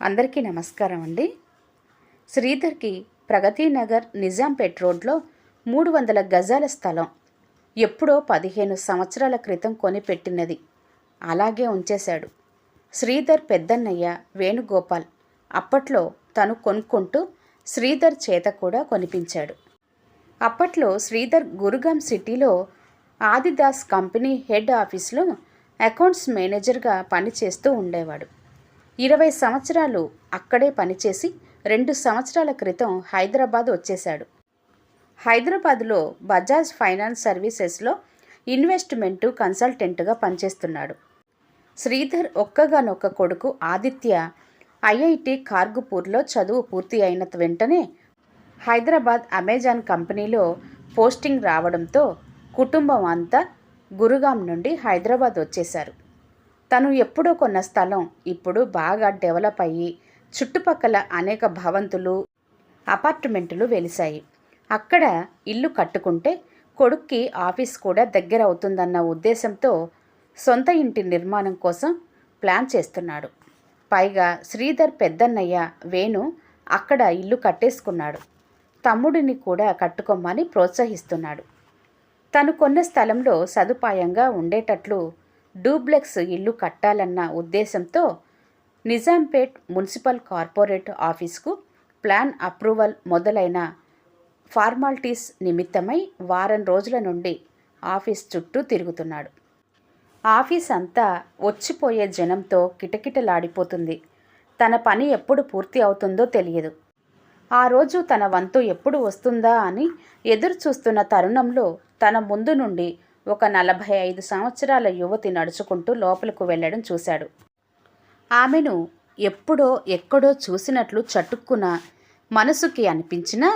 అందరికీ నమస్కారం అండి. శ్రీధర్కి ప్రగతి నగర్ నిజాంపేట్ రోడ్లో మూడు వందల గజాల స్థలం ఎప్పుడో పదిహేను సంవత్సరాల క్రితం కొనిపెట్టినది. అలాగే ఉంచేశాడు. శ్రీధర్ పెద్దన్నయ్య వేణుగోపాల్ అప్పట్లో తను కొనుక్కుంటూ శ్రీధర్ చేత కూడా కొనిపించాడు. అప్పట్లో శ్రీధర్ గురుగాం సిటీలో ఆదిదాస్ కంపెనీ హెడ్ ఆఫీస్లో అకౌంట్స్ మేనేజర్గా పనిచేస్తూ ఉండేవాడు. ఇరవై సంవత్సరాలు అక్కడే పనిచేసి రెండు సంవత్సరాల క్రితం హైదరాబాద్ వచ్చేశాడు. హైదరాబాద్లో బజాజ్ ఫైనాన్స్ సర్వీసెస్లో ఇన్వెస్ట్మెంటు కన్సల్టెంట్గా పనిచేస్తున్నాడు. శ్రీధర్ ఒక్కగానొక్క కొడుకు ఆదిత్య ఐఐటి కార్గుపూర్లో చదువు పూర్తి అయిన వెంటనే హైదరాబాద్ అమెజాన్ కంపెనీలో పోస్టింగ్ రావడంతో కుటుంబం అంతా గురుగాం నుండి హైదరాబాద్ వచ్చేశారు. తను ఎప్పుడో కొన్న స్థలం ఇప్పుడు బాగా డెవలప్ అయ్యి చుట్టుపక్కల అనేక భవంతులు అపార్ట్మెంటులు వెలిశాయి. అక్కడ ఇల్లు కట్టుకుంటే కొడుక్కి ఆఫీస్ కూడా దగ్గర అవుతుందన్న ఉద్దేశంతో సొంత ఇంటి నిర్మాణం కోసం ప్లాన్ చేస్తున్నాడు. పైగా శ్రీధర్ పెద్దన్నయ్య వేణు అక్కడ ఇల్లు కట్టేసుకున్నాడు. తమ్ముడిని కూడా కట్టుకోమని ప్రోత్సహిస్తున్నాడు. తను కొన్న స్థలంలో సదుపాయంగా ఉండేటట్లు డూప్లెక్స్ ఇల్లు కట్టాలన్న ఉద్దేశంతో నిజాంపేట్ మున్సిపల్ కార్పొరేట్ ఆఫీస్కు ప్లాన్ అప్రూవల్ మొదలైన ఫార్మాలిటీస్ నిమిత్తమై వారం రోజుల నుండి ఆఫీస్ చుట్టూ తిరుగుతున్నాడు. ఆఫీస్ అంతా వచ్చిపోయే జనంతో కిటకిటలాడిపోతుంది. తన పని ఎప్పుడు పూర్తి అవుతుందో తెలియదు. ఆ రోజు తన వంతు ఎప్పుడు వస్తుందా అని ఎదురు చూస్తున్న తరుణంలో తన ముందు నుండి ఒక నలభై ఐదు సంవత్సరాల యువతి నడుచుకుంటూ లోపలకు వెళ్ళడం చూశాడు. ఆమెను ఎప్పుడో ఎక్కడో చూసినట్లు చటుక్కున మనసుకి అనిపించినా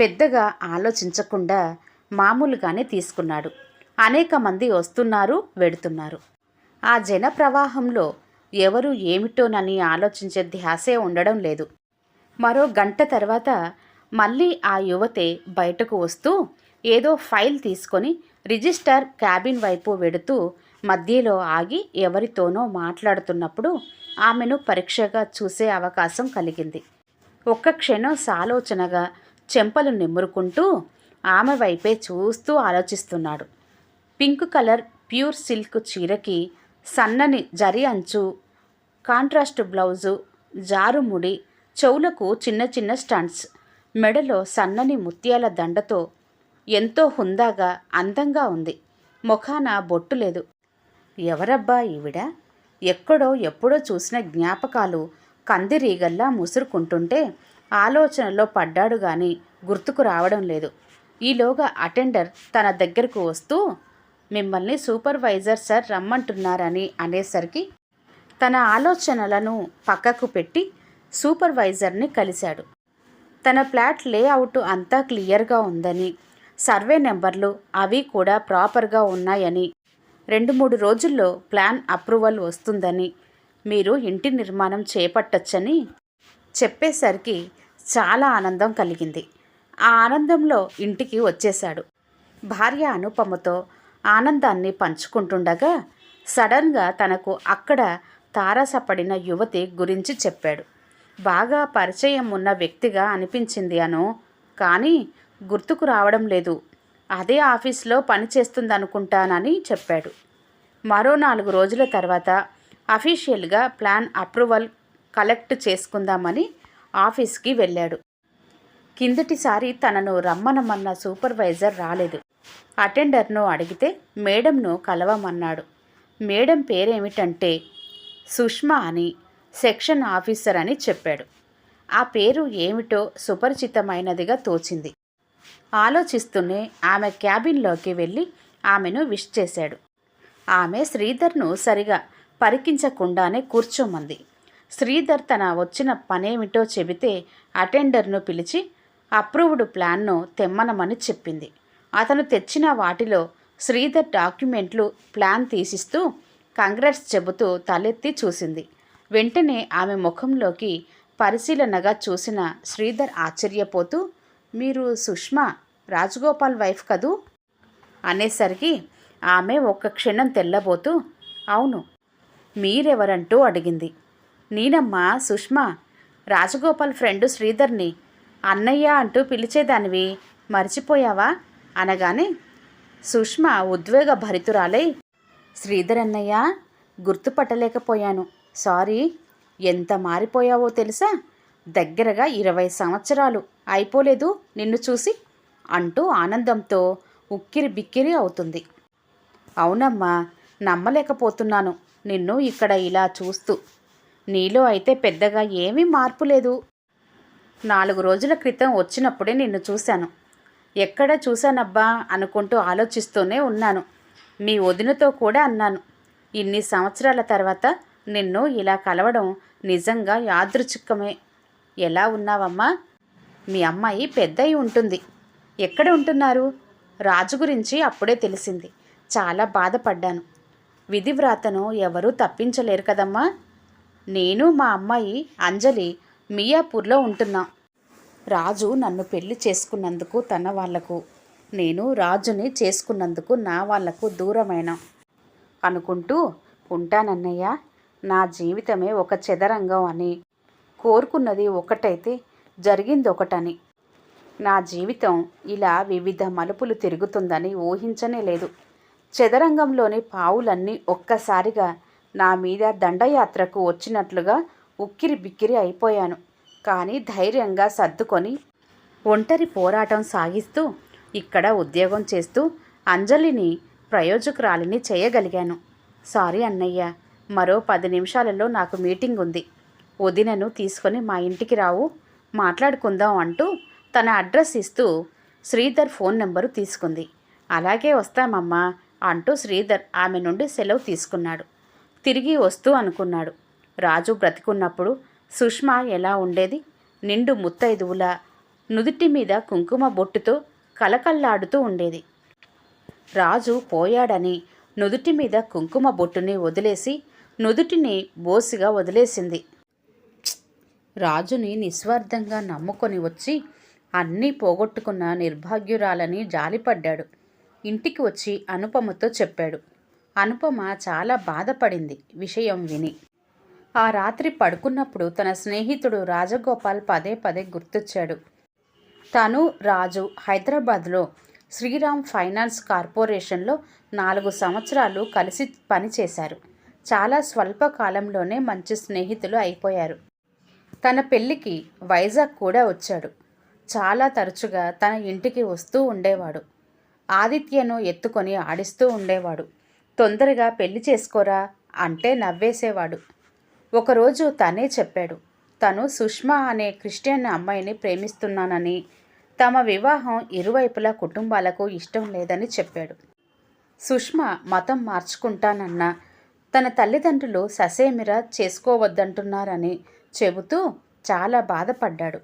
పెద్దగా ఆలోచించకుండా మామూలుగానే తీసుకున్నాడు. అనేక మంది వస్తున్నారు వెడుతున్నారు. ఆ జన ప్రవాహంలో ఎవరు ఏమిటోనని ఆలోచించే ధ్యాసే ఉండడం లేదు. మరో గంట తర్వాత మళ్ళీ ఆ యువతే బయటకు వస్తూ ఏదో ఫైల్ తీసుకొని రిజిస్టర్ క్యాబిన్ వైపు వెడుతూ మధ్యలో ఆగి ఎవరితోనో మాట్లాడుతున్నప్పుడు ఆమెను పరీక్షగా చూసే అవకాశం కలిగింది. ఒక్క క్షణం సాలోచనగా చెంపలు నిమ్మురుకుంటూ ఆమె వైపే చూస్తూ ఆలోచిస్తున్నాడు. పింక్ కలర్ ప్యూర్ సిల్క్ చీరకి సన్నని జరి అంచు కాంట్రాస్ట్ బ్లౌజు జారుముడి చెవులకు చిన్న చిన్న స్టంట్స్ మెడలో సన్నని ముత్యాల దండతో ఎంతో హుందాగా అందంగా ఉంది. ముఖాన బొట్టు లేదు. ఎవరబ్బా ఈవిడ? ఎక్కడో ఎప్పుడో చూసిన జ్ఞాపకాలు కందిరీగల్లా ముసురుకుంటుంటే ఆలోచనలో పడ్డాడు గాని గుర్తుకు రావడం లేదు. ఈలోగా అటెండర్ తన దగ్గరకు వస్తూ మిమ్మల్ని సూపర్వైజర్ సార్ రమ్మంటున్నారని అనేసరికి తన ఆలోచనలను పక్కకు పెట్టి సూపర్వైజర్ని కలిశాడు. తన ఫ్లాట్ లేఅవుట్ అంతా క్లియర్గా ఉందని సర్వే నెంబర్లు అవి కూడా ప్రాపర్గా ఉన్నాయని. రెండు మూడు రోజుల్లో ప్లాన్ అప్రూవల్ వస్తుందని. మీరు ఇంటి నిర్మాణం చేపట్టొచ్చని చెప్పేసరికి చాలా ఆనందం కలిగింది. ఆ ఆనందంలో ఇంటికి వచ్చేశాడు. భార్య అనుపమతో ఆనందాన్ని పంచుకుంటుండగా సడన్గా తనకు అక్కడ తారసపడిన యువతి గురించి చెప్పాడు. బాగా పరిచయం ఉన్న వ్యక్తిగా అనిపించింది అను. కానీ గుర్తుకు రావడం లేదు. అదే ఆఫీస్లో పనిచేస్తుందనుకుంటానని చెప్పాడు. మరో నాలుగు రోజుల తర్వాత అఫీషియల్గా ప్లాన్ అప్రూవల్ కలెక్ట్ చేసుకుందామని ఆఫీస్కి వెళ్ళాడు. కిందటిసారి తనను రమ్మనమన్న సూపర్వైజర్ రాలేదు. అటెండర్ను అడిగితే మేడంను కలవమన్నాడు. మేడం పేరేమిటంటే సుష్మా అని సెక్షన్ ఆఫీసర్ అని చెప్పాడు. ఆ పేరు ఏమిటో సుపరిచితమైనదిగా తోచింది. ఆలోచిస్తూనే ఆమె క్యాబిన్లోకి వెళ్ళి ఆమెను విష్ చేశాడు. ఆమె శ్రీధర్ను సరిగా పరికించకుండానే కూర్చోమంది. శ్రీధర్ తన వచ్చిన పనేమిటో చెబితే అటెండర్ను పిలిచి అప్రూవ్డ్ ప్లాన్ను తెమ్మనమని చెప్పింది. అతను తెచ్చిన వాటిలో శ్రీధర్ డాక్యుమెంట్లు ప్లాన్ తీసిస్తూ కంగ్రాట్స్ చెబుతూ తలెత్తి చూసింది. వెంటనే ఆమె ముఖంలోకి పరిశీలనగా చూసిన శ్రీధర్ ఆశ్చర్యపోతూ మీరు సుష్మా రాజగోపాల్ వైఫ్ కదూ? అనేసరికి ఆమె ఒక్క క్షణం తెల్లబోతూ అవును మీరెవరంటూ అడిగింది. నేనమ్మా సుష్మా రాజగోపాల్ ఫ్రెండు శ్రీధర్ని అన్నయ్య అంటూ పిలిచేదానివి. మర్చిపోయావా? అనగానే సుష్మ ఉద్వేగ భరితురాలై శ్రీధర్ అన్నయ్య గుర్తుపట్టలేకపోయాను. సారీ ఎంత మారిపోయావో తెలుసా? దగ్గరగా ఇరవై సంవత్సరాలు అయిపోలేదు నిన్ను చూసి. అంటూ ఆనందంతో ఉక్కిరి బిక్కిరి అవుతుంది. అవునమ్మా నమ్మలేకపోతున్నాను. నిన్ను ఇక్కడ ఇలా చూస్తూ. నీలో అయితే పెద్దగా ఏమీ మార్పు లేదు. నాలుగు రోజుల క్రితం వచ్చినప్పుడే నిన్ను చూశాను. ఎక్కడ చూశానబ్బా అనుకుంటూ ఆలోచిస్తూనే ఉన్నాను. మీ వదినతో కూడా అన్నాను. ఇన్ని సంవత్సరాల తర్వాత నిన్ను ఇలా కలవడం నిజంగా యాదృచ్ఛికమే. ఎలా ఉన్నావమ్మా? మీ అమ్మాయి పెద్దయి ఉంటుంది. ఎక్కడ ఉంటున్నారు? రాజు గురించి అప్పుడే తెలిసింది. చాలా బాధపడ్డాను. విధివ్రాతను ఎవరూ తప్పించలేరు కదమ్మా. నేను మా అమ్మాయి అంజలి మియాపూర్లో ఉంటున్నాం. రాజు నన్ను పెళ్ళి చేసుకున్నందుకు తన వాళ్ళకు నేను రాజుని చేసుకున్నందుకు నా వాళ్ళకు దూరమైన? అనుకుంటూ ఉంటానన్నయ్య నా జీవితమే ఒక చదరంగం అని కోరుకున్నది ఒకటైతే జరిగింది ఒకటని నా జీవితం ఇలా వివిధ మలుపులు తిరుగుతుందని ఊహించనే లేదు. చదరంగంలోని పావులన్నీ ఒక్కసారిగా నా మీద దండయాత్రకు వచ్చినట్లుగా ఉక్కిరి బిక్కిరి అయిపోయాను. కానీ ధైర్యంగా సర్దుకొని ఒంటరి పోరాటం సాగిస్తూ ఇక్కడ ఉద్యోగం చేస్తూ అంజలిని ప్రయోజకురాలిని చేయగలిగాను. సారీ అన్నయ్య మరో పది నిమిషాలలో నాకు మీటింగ్ ఉంది వదినను తీసుకొని మా ఇంటికి రావు మాట్లాడుకుందాం అంటూ తన అడ్రస్ ఇస్తూ శ్రీధర్ ఫోన్ నెంబరు తీసుకుంది. అలాగే వస్తామమ్మా అంటూ శ్రీధర్ ఆమె నుండి సెలవు తీసుకున్నాడు. తిరిగి వస్తూ అనుకున్నాడు. రాజు బ్రతికున్నప్పుడు సుష్మ ఎలా ఉండేది? నిండు ముత్తైదువుల నుదుటి మీద కుంకుమ బొట్టుతో కలకల్లాడుతూ ఉండేది. రాజు పోయాడని నుదుటి మీద కుంకుమ బొట్టుని వదిలేసి నుదుటిని బోసిగా వదిలేసింది. రాజుని నిస్వార్థంగా నమ్ముకొని వచ్చి అన్నీ పోగొట్టుకున్న నిర్భాగ్యురాలని జాలిపడ్డాడు. ఇంటికి వచ్చి అనుపమతో చెప్పాడు. అనుపమ చాలా బాధపడింది విషయం విని. ఆ రాత్రి పడుకున్నప్పుడు తన స్నేహితుడు రాజగోపాల్ పదే పదే గుర్తొచ్చాడు. తను రాజు హైదరాబాద్లో శ్రీరామ్ ఫైనాన్స్ కార్పొరేషన్లో నాలుగు సంవత్సరాలు కలిసి పనిచేశారు. చాలా స్వల్ప కాలంలోనే మంచి స్నేహితులు అయిపోయారు. తన పెళ్ళికి వైజాగ్ కూడా వచ్చాడు. చాలా తరచుగా తన ఇంటికి వస్తూ ఉండేవాడు. ఆదిత్యను ఎత్తుకొని ఆడిస్తూ ఉండేవాడు. తొందరగా పెళ్ళి చేసుకోరా అంటే నవ్వేసేవాడు. ఒకరోజు తనే చెప్పాడు తను సుష్మా అనే క్రిస్టియన్ అమ్మాయిని ప్రేమిస్తున్నానని తమ వివాహం ఇరువైపులా కుటుంబాలకు ఇష్టం లేదని చెప్పాడు. సుష్మా మతం మార్చుకుంటానన్న తన తల్లిదండ్రులు ససేమిర చేసుకోవద్దంటున్నారని చెబుతూ చాలా బాధపడ్డాడు.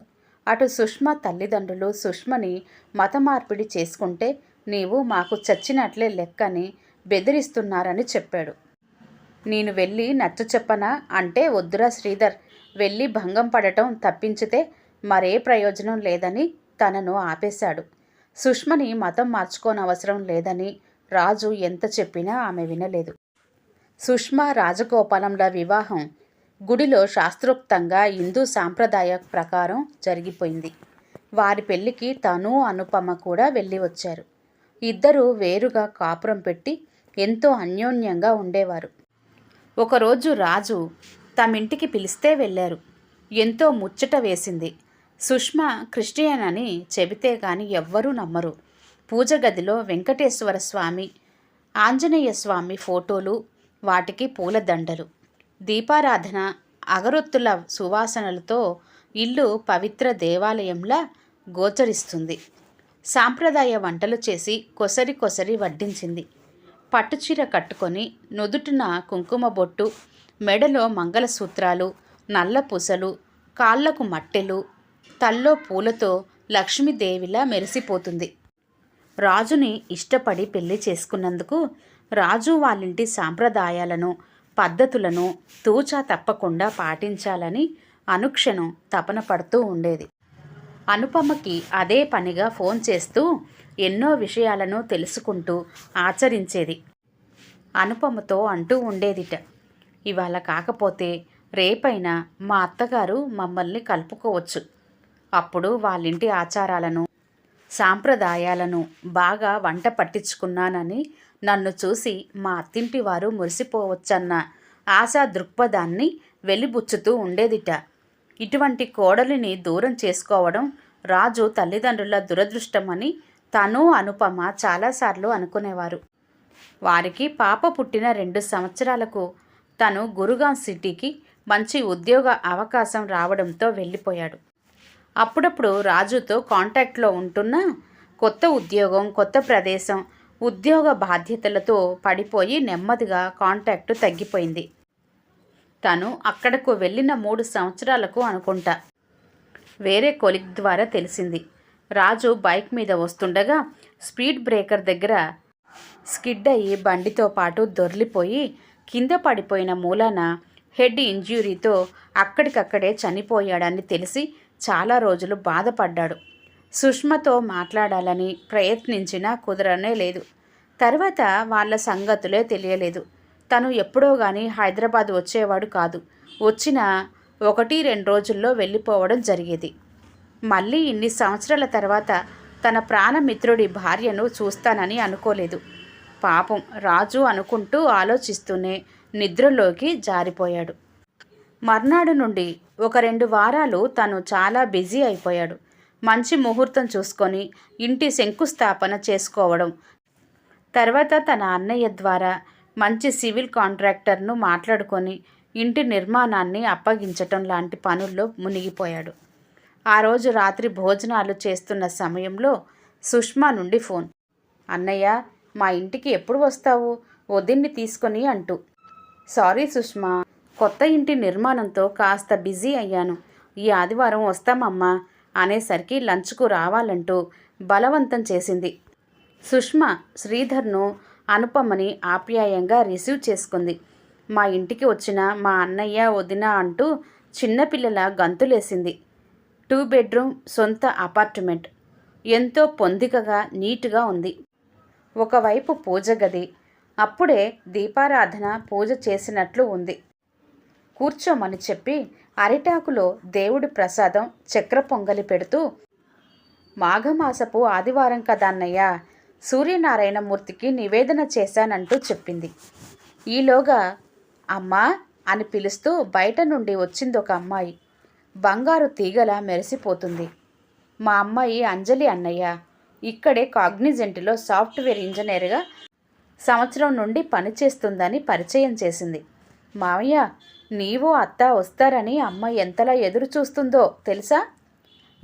అటు సుష్మ తల్లిదండ్రులు సుష్మని మత మార్పిడి చేసుకుంటే నీవు మాకు చచ్చినట్లే లెక్కని బెదిరిస్తున్నారని చెప్పాడు. నేను వెళ్ళి నచ్చ చెప్పనా? అంటే వద్దురా శ్రీధర్ వెళ్ళి భంగం పడటం తప్పించితే మరే ప్రయోజనం లేదని తనను ఆపేశాడు. సుష్మని మతం మార్చుకోనవసరం లేదని రాజు ఎంత చెప్పినా ఆమె వినలేదు. సుష్మ రాజగోపాలంల వివాహం గుడిలో శాస్త్రోక్తంగా హిందూ సాంప్రదాయ ప్రకారం జరిగిపోయింది. వారి పెళ్ళికి తను అనుపమ కూడా వెళ్ళి వచ్చారు. ఇద్దరూ వేరుగా కాపురం పెట్టి ఎంతో అన్యోన్యంగా ఉండేవారు. ఒకరోజు రాజు తమింటికి పిలిస్తే వెళ్ళారు. ఎంతో ముచ్చట వేసింది. సుష్మ క్రిస్టియన్ అని చెబితే గాని ఎవ్వరూ నమ్మరు. పూజ గదిలో వెంకటేశ్వర స్వామి ఆంజనేయ స్వామి ఫోటోలు వాటికి పూలదండలు. దీపారాధన అగరొత్తుల సువాసనలతో ఇల్లు పవిత్ర దేవాలయంలా గోచరిస్తుంది. సాంప్రదాయ వంటలు చేసి కొసరి కొసరి వడ్డించింది. పట్టుచీర కట్టుకొని నుదుటిన కుంకుమ బొట్టు మెడలో మంగళసూత్రాలు నల్ల పూసలు కాళ్ళకు మట్టెలు తల్లో పూలతో లక్ష్మీదేవిలా మెరిసిపోతుంది. రాజుని ఇష్టపడి పెళ్ళి చేసుకున్నందుకు రాజు వాళ్ళింటి సాంప్రదాయాలను పద్ధతులను తూచా తప్పకుండా పాటించాలని అనుక్షణం తపన పడుతూ ఉండేది. అనుపమకి అదే పనిగా ఫోన్ చేస్తూ ఎన్నో విషయాలను తెలుసుకుంటూ ఆచరించేది. అనుపమతో అంటూ ఉండేదిట. ఇవాళ కాకపోతే రేపైనా మా అత్తగారు మమ్మల్ని కలుపుకోవచ్చు. అప్పుడు వాళ్ళింటి ఆచారాలను సాంప్రదాయాలను బాగా వంట పట్టించుకున్నానని నన్ను చూసి మా అత్తింటి వారు మురిసిపోవచ్చన్న ఆశా దృక్పథాన్ని వెలిబుచ్చుతూ ఉండేదిట. ఇటువంటి కోడలిని దూరం చేసుకోవడం రాజు తల్లిదండ్రుల దురదృష్టమని తను అనుపమ చాలాసార్లు అనుకునేవారు. వారికి పాప పుట్టిన రెండు సంవత్సరాలకు తను గురుగాం సిటీకి మంచి ఉద్యోగ అవకాశం రావడంతో వెళ్ళిపోయాడు. అప్పుడప్పుడు రాజుతో కాంటాక్ట్లో ఉంటున్న కొత్త ఉద్యోగం కొత్త ప్రదేశం ఉద్యోగ బాధ్యతలతో పడిపోయి నెమ్మదిగా కాంటాక్ట్ తగ్గిపోయింది. తను అక్కడకు వెళ్ళిన మూడు సంవత్సరాలకు అనుకుంటా. వేరే కొలిక్ ద్వారా తెలిసింది. రాజు బైక్ మీద వస్తుండగా స్పీడ్ బ్రేకర్ దగ్గర స్కిడ్ అయ్యి బండితో పాటు దొర్లిపోయి కింద పడిపోయిన మూలాన హెడ్ ఇంజ్యూరీతో అక్కడికక్కడే చనిపోయాడని తెలిసి చాలా రోజులు బాధపడ్డాడు. సుష్మతో మాట్లాడాలని ప్రయత్నించినా కుదరనే లేదు. తర్వాత వాళ్ళ సంగతులే తెలియలేదు. తను ఎప్పుడో కానీ హైదరాబాద్ వచ్చేవాడు కాదు. వచ్చిన ఒకటి రెండు రోజుల్లో వెళ్ళిపోవడం జరిగేది. మళ్ళీ ఇన్ని సంవత్సరాల తర్వాత తన ప్రాణమిత్రుడి భార్యను చూస్తానని అనుకోలేదు. పాపం రాజు అనుకుంటూ ఆలోచిస్తూనే నిద్రలోకి జారిపోయాడు. మర్నాడు నుండి ఒక రెండు వారాలు తను చాలా బిజీ అయిపోయాడు. మంచి ముహూర్తం చూసుకొని ఇంటి శంకుస్థాపన చేసుకోవడం. తర్వాత తన అన్నయ్య ద్వారా మంచి సివిల్ కాంట్రాక్టర్ను మాట్లాడుకొని ఇంటి నిర్మాణాన్ని అప్పగించటం లాంటి పనుల్లో మునిగిపోయాడు. ఆ రోజు రాత్రి భోజనాలు చేస్తున్న సమయంలో సుష్మా నుండి ఫోన్. అన్నయ్య మా ఇంటికి ఎప్పుడు వస్తావు? వదిన్ని తీసుకొని అంటూ. సారీ సుష్మా కొత్త ఇంటి నిర్మాణంతో కాస్త బిజీ అయ్యాను. ఈ ఆదివారం వస్తామమ్మా. అనేసరికి లంచ్కు రావాలంటూ బలవంతం చేసింది. సుష్మా శ్రీధర్ను అనుపమని ఆప్యాయంగా రిసీవ్ చేసుకుంది. మా ఇంటికి వచ్చిన మా అన్నయ్య వదిన అంటూ చిన్నపిల్లల గంతులేసింది. టూ బెడ్రూమ్ సొంత అపార్ట్మెంట్. ఎంతో పొందికగా నీట్గా ఉంది. ఒకవైపు పూజ గది. అప్పుడే దీపారాధన పూజ చేసినట్లు ఉంది. కూర్చోమని చెప్పి అరిటాకులో దేవుడి ప్రసాదం చక్ర పొంగలి పెడుతూ మాఘమాసపు ఆదివారం కదా అన్నయ్య సూర్యనారాయణమూర్తికి నివేదన చేశానంటూ చెప్పింది. ఈలోగా అమ్మా అని పిలుస్తూ బయట నుండి వచ్చింది ఒక అమ్మాయి. బంగారు తీగలా మెరిసిపోతుంది. మా అమ్మాయి అంజలి అన్నయ్య ఇక్కడే కాగ్నిజెంట్లో సాఫ్ట్వేర్ ఇంజనీర్గా సంవత్సరం నుండి పనిచేస్తుందని పరిచయం చేసింది. మావయ్య నీవు అత్త వస్తారని అమ్మ ఎంతలా ఎదురు చూస్తుందో తెలుసా?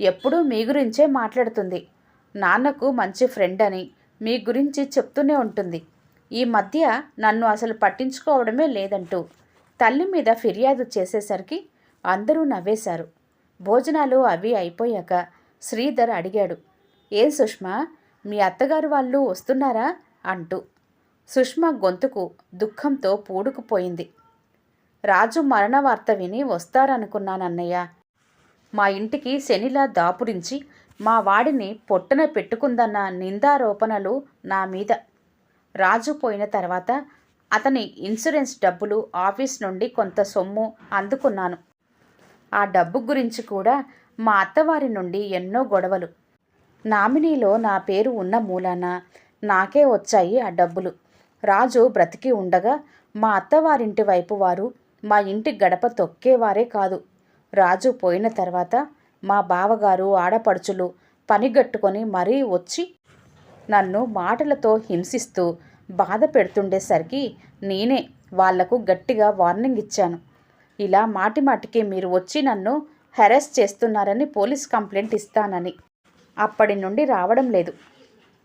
ఎప్పుడూ మీ గురించే మాట్లాడుతుంది. నాన్నకు మంచి ఫ్రెండ్ అని మీ గురించి చెప్తూనే ఉంటుంది. ఈ మధ్య నన్ను అసలు పట్టించుకోవడమే లేదంటూ తల్లి మీద ఫిర్యాదు చేసేసరికి అందరూ నవ్వేశారు. భోజనాలు అవి అయిపోయాక శ్రీధర్ అడిగాడు. ఏం సుష్మా మీ అత్తగారు వాళ్ళు వస్తున్నారా? అంటూ. సుష్మా గొంతుకు దుఃఖంతో పూడుకుపోయింది. రాజు మరణ వార్త విని వస్తారనుకున్నానన్నయ్య. మా ఇంటికి శనిలా దాపురించి మా వాడిని పొట్టన పెట్టుకుందన్న నిందారోపణలు నా మీద. రాజు పోయిన తర్వాత అతని ఇన్సూరెన్స్ డబ్బులు ఆఫీస్ నుండి కొంత సొమ్ము అందుకున్నాను. ఆ డబ్బు గురించి కూడా మా అత్తవారి నుండి ఎన్నో గొడవలు. నామినీలో నా పేరు ఉన్న మూలాన నాకే వచ్చాయి ఆ డబ్బులు. రాజు బ్రతికి ఉండగా మా అత్తవారింటి వైపు వారు మా ఇంటి గడప తొక్కేవారే కాదు. రాజు పోయిన తర్వాత మా బావగారు ఆడపడుచులు పనిగట్టుకొని మరీ వచ్చి నన్ను మాటలతో హింసిస్తూ బాధ పెడుతుండేసరికి నేనే వాళ్ళకు గట్టిగా వార్నింగ్ ఇచ్చాను. ఇలా మాటి మాటికి మీరు వచ్చి నన్ను హెరాస్ చేస్తున్నారని పోలీస్ కంప్లైంట్ ఇస్తానని. అప్పటి నుండి రావడం లేదు.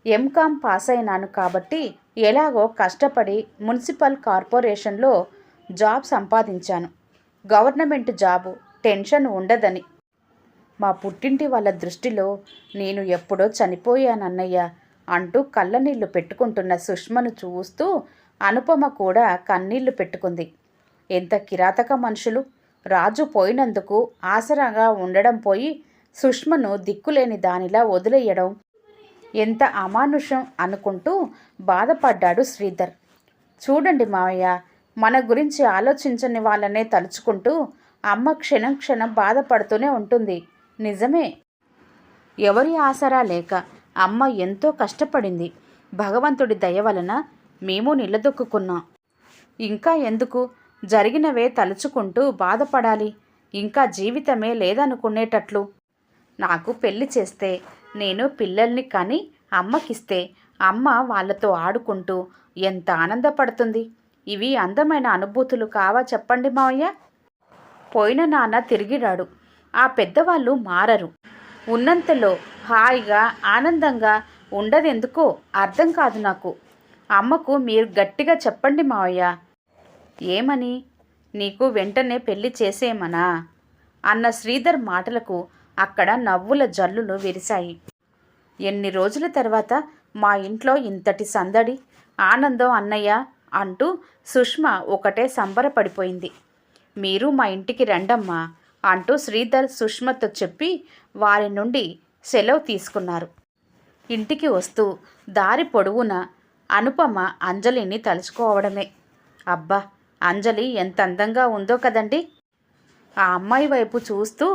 ఎంకామ్ పాస్ అయినాను కాబట్టి ఎలాగో కష్టపడి మున్సిపల్ కార్పొరేషన్లో జాబ్ సంపాదించాను. గవర్నమెంట్ జాబు టెన్షన్ ఉండదని. మా పుట్టింటి వాళ్ళ దృష్టిలో నేను ఎప్పుడో చనిపోయానన్నయ్య అంటూ కళ్ళనీళ్ళు పెట్టుకుంటున్న సుష్మను చూస్తూ అనుపమ కూడా కన్నీళ్ళు పెట్టుకుంది. ఎంత కిరాతక మనుషులు. రాజు పోయినందుకు ఆసరాగా ఉండడం పోయి సుష్మను దిక్కులేని దానిలా వదిలేయడం ఎంత అమానుషం అనుకుంటూ బాధపడ్డాడు శ్రీధర్. చూడండి మావయ్య మన గురించి ఆలోచించని వాళ్ళనే తలుచుకుంటూ అమ్మ క్షణం క్షణం బాధపడుతూనే ఉంటుంది. నిజమే. ఎవరి ఆసరా లేక అమ్మ ఎంతో కష్టపడింది. భగవంతుడి దయ వలన మేము నిలదొక్కున్నాం ఇంకా ఎందుకు? జరిగినవే తలుచుకుంటూ బాధపడాలి. ఇంకా జీవితమే లేదనుకునేటట్లు. నాకు పెళ్ళి చేస్తే నేను పిల్లల్ని కని అమ్మకిస్తే అమ్మ వాళ్ళతో ఆడుకుంటూ ఎంత ఆనందపడుతుంది. ఇవి అందమైన అనుభూతులు కావా చెప్పండి మావయ్య? పోయిన నాన్న తిరిగిరాడు. ఆ పెద్దవాళ్ళు మారరు. ఉన్నంతలో హాయిగా ఆనందంగా ఉండదెందుకో అర్థం కాదు నాకు. అమ్మకు మీరు గట్టిగా చెప్పండి మావయ్య. ఏమని? నీకు వెంటనే పెళ్ళి చేసేమనా అన్న శ్రీధర్ మాటలకు అక్కడ నవ్వుల జల్లులు విరిశాయి. ఎన్ని రోజుల తర్వాత మా ఇంట్లో ఇంతటి సందడి? ఆనందం అన్నయ్య అంటూ సుష్మ ఒకటే సంబరపడిపోయింది. మీరు మా ఇంటికి రండమ్మా అంటూ శ్రీధర్ సుష్మతో చెప్పి వారి నుండి సెలవు తీసుకున్నారు. ఇంటికి వస్తూ దారి పొడవున అనుపమ అంజలిని తలుచుకోవడమే. అబ్బా! అంజలి ఎంత అందంగా ఉందో కదండి! ఆ అమ్మాయి వైపు చూస్తూ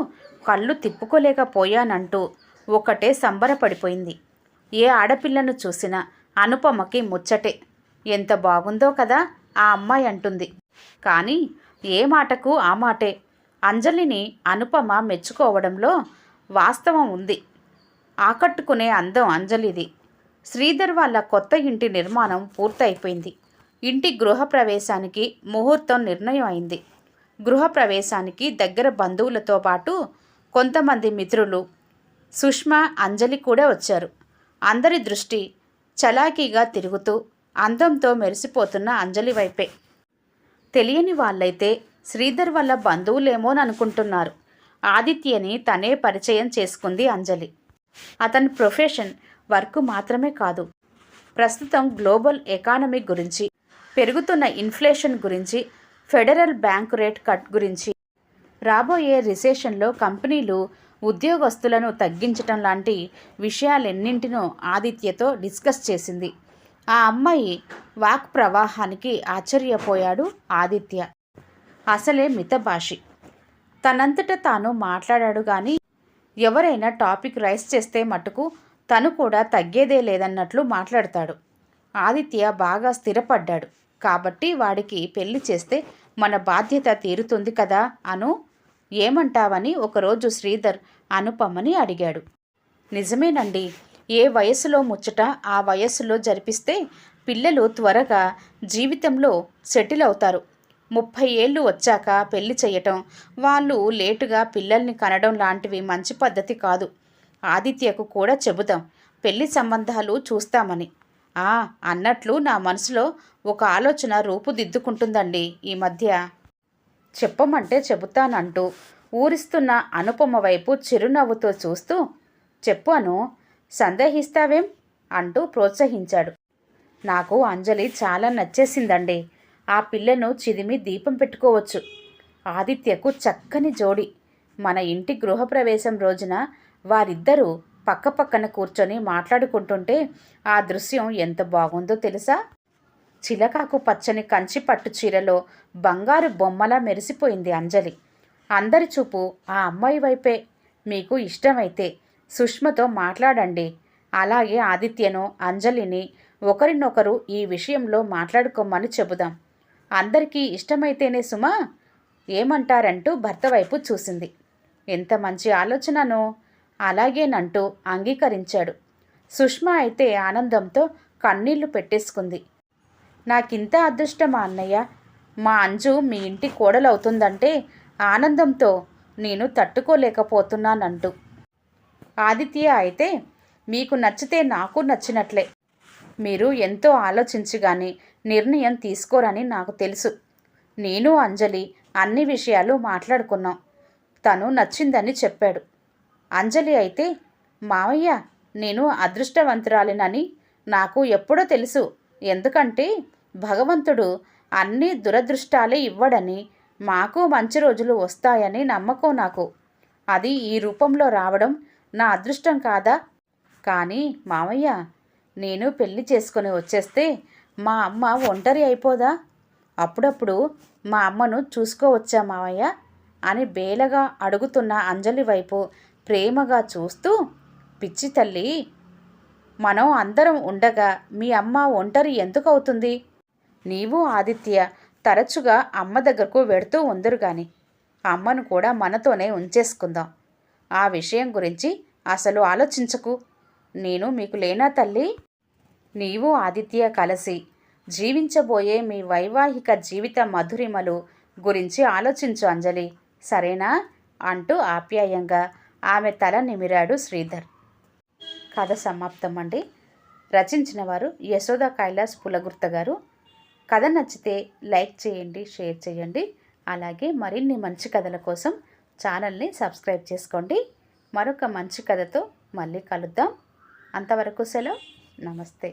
కళ్ళు తిప్పుకోలేకపోయానంటూ ఒకటే సంబరపడిపోయింది. ఏ ఆడపిల్లను చూసినా అనుపమకి ముచ్చటే. ఎంత బాగుందో కదా ఆ అమ్మాయి అంటుంది. కానీ ఏ మాటకు ఆ మాటే. అంజలిని అనుపమ మెచ్చుకోవడంలో వాస్తవం ఉంది. ఆకట్టుకునే అందం అంజలిది. శ్రీధర్ వాళ్ళ కొత్త ఇంటి నిర్మాణం పూర్తయిపోయింది. ఇంటి గృహప్రవేశానికి ముహూర్తం నిర్ణయం అయింది. గృహప్రవేశానికి దగ్గర బంధువులతో పాటు కొంతమంది మిత్రులు సుష్మా అంజలి కూడా వచ్చారు. అందరి దృష్టి చలాకీగా తిరుగుతూ అందంతో మెరిసిపోతున్న అంజలి వైపే. తెలియని వాళ్ళైతే శ్రీధర్ వల్ల బంధువులేమోననుకుంటున్నారు. ఆదిత్యని తనే పరిచయం చేసుకుంది అంజలి. అతని ప్రొఫెషన్ వర్క్ మాత్రమే కాదు. ప్రస్తుతం గ్లోబల్ ఎకానమీ గురించి పెరుగుతున్న ఇన్ఫ్లేషన్ గురించి ఫెడరల్ బ్యాంక్ రేట్ కట్ గురించి రాబోయే రిసెషన్లో కంపెనీలు ఉద్యోగస్తులను తగ్గించటం లాంటి విషయాలెన్నింటినో ఆదిత్యతో డిస్కస్ చేసింది. ఆ అమ్మాయి వాక్ ప్రవాహానికి ఆశ్చర్యపోయాడు ఆదిత్య. అసలే మితభాషి. తనంతట తాను మాట్లాడాడు కానీ ఎవరైనా టాపిక్ రైస్ చేస్తే మటుకు తను కూడా తగ్గేదే లేదన్నట్లు మాట్లాడతాడు. ఆదిత్య బాగా స్థిరపడ్డాడు. కాబట్టి వాడికి పెళ్ళి చేస్తే మన బాధ్యత తీరుతుంది కదా అను ఏమంటావని ఒకరోజు శ్రీధర్ అనుపమ్మని అడిగాడు. నిజమేనండి ఏ వయసులో ముచ్చట ఆ వయస్సులో జరిపిస్తే పిల్లలు త్వరగా జీవితంలో సెటిల్ అవుతారు. ముప్పై ఏళ్ళు వచ్చాక పెళ్ళి చేయటం వాళ్ళు లేటుగా పిల్లల్ని కనడం లాంటివి మంచి పద్ధతి కాదు. ఆదిత్యకు కూడా చెబుదాం పెళ్ళి సంబంధాలు చూస్తామని. ఆ అన్నట్లు నా మనసులో ఒక ఆలోచన రూపుదిద్దుకుంటుందండి ఈ మధ్య. చెప్పమంటే చెబుతానంటూ ఊరిస్తున్న అనుపమ వైపు చిరునవ్వుతో చూస్తూ చెప్పు అను సందేహిస్తావేం? అంటూ ప్రోత్సహించాడు. నాకు అంజలి చాలా నచ్చేసిందండి. ఆ పిల్లను చిదిమి దీపం పెట్టుకోవచ్చు. ఆదిత్యకు చక్కని జోడి. మన ఇంటి గృహప్రవేశం రోజున వారిద్దరూ పక్కపక్కన కూర్చొని మాట్లాడుకుంటుంటే ఆ దృశ్యం ఎంత బాగుందో తెలుసా? చిలకాకు పచ్చని కంచి పట్టు చీరలో బంగారు బొమ్మలా మెరిసిపోయింది అంజలి. అందరి చూపు ఆ అమ్మాయి వైపే. మీకు ఇష్టమైతే సుష్మతో మాట్లాడండి. అలాగే ఆదిత్యను అంజలిని ఒకరినొకరు ఈ విషయంలో మాట్లాడుకోమని చెబుదాం. అందరికీ ఇష్టమైతేనే సుమా? ఏమంటారంటూ భర్త వైపు చూసింది. ఎంత మంచి ఆలోచనను? అలాగేనంటూ అంగీకరించాడు. సుష్మా అయితే ఆనందంతో కన్నీళ్ళు పెట్టేసుకుంది. నాకింత అదృష్టమా అన్నయ్య? మా అంజు మీ ఇంటి కోడలవుతుందంటే ఆనందంతో నేను తట్టుకోలేకపోతున్నానంటూ. ఆదిత్య అయితే మీకు నచ్చితే నాకు నచ్చినట్లే. మీరు ఎంతో ఆలోచించి కానీ నిర్ణయం తీసుకోరని నాకు తెలుసు. నేను అంజలి అన్ని విషయాలు మాట్లాడుకున్నాం. తను నచ్చిందని చెప్పాడు. అంజలి అయితే మావయ్య నేను అదృష్టవంతురాలినని నాకు ఎప్పుడో తెలుసు. ఎందుకంటే భగవంతుడు అన్ని దురదృష్టాలే ఇవ్వడని మాకు మంచి రోజులు వస్తాయని నమ్మకం నాకు. అది ఈ రూపంలో రావడం నా అదృష్టం కాదా? కానీ మామయ్య నేను పెళ్ళి చేసుకొని వచ్చేస్తే మా అమ్మ ఒంటరి అయిపోదా? అప్పుడప్పుడు మా అమ్మను చూసుకోవచ్చా మావయ్య అని బేలగా అడుగుతున్న అంజలి వైపు ప్రేమగా చూస్తూ పిచ్చి తల్లి మనం అందరం ఉండగా మీ అమ్మ ఒంటరి ఎందుకు అవుతుంది? నీవు ఆదిత్య తరచుగా అమ్మ దగ్గరకు వెడుతూ ఉందరు కానీ అమ్మను కూడా మనతోనే ఉంచేసుకుందాం. ఆ విషయం గురించి అసలు ఆలోచించకు. నేను మీకు లేనా తల్లి? నీవు ఆదిత్య కలిసి జీవించబోయే మీ వైవాహిక జీవిత మధురిమలు గురించి ఆలోచించు అంజలి. సరేనా? అంటూ ఆప్యాయంగా ఆమె తల నిమిరాడు శ్రీధర్. కథ సమాప్తం అండి రచించిన వారు యశోద కైలాస్ పులగుర్త గారు. కథ నచ్చితే లైక్ చేయండి షేర్ చేయండి. అలాగే మరిన్ని మంచి కథల కోసం ఛానల్ని సబ్స్క్రైబ్ చేసుకోండి. మరొక మంచి కథతో మళ్ళీ కలుద్దాం. అంతవరకు సెలవు. నమస్తే.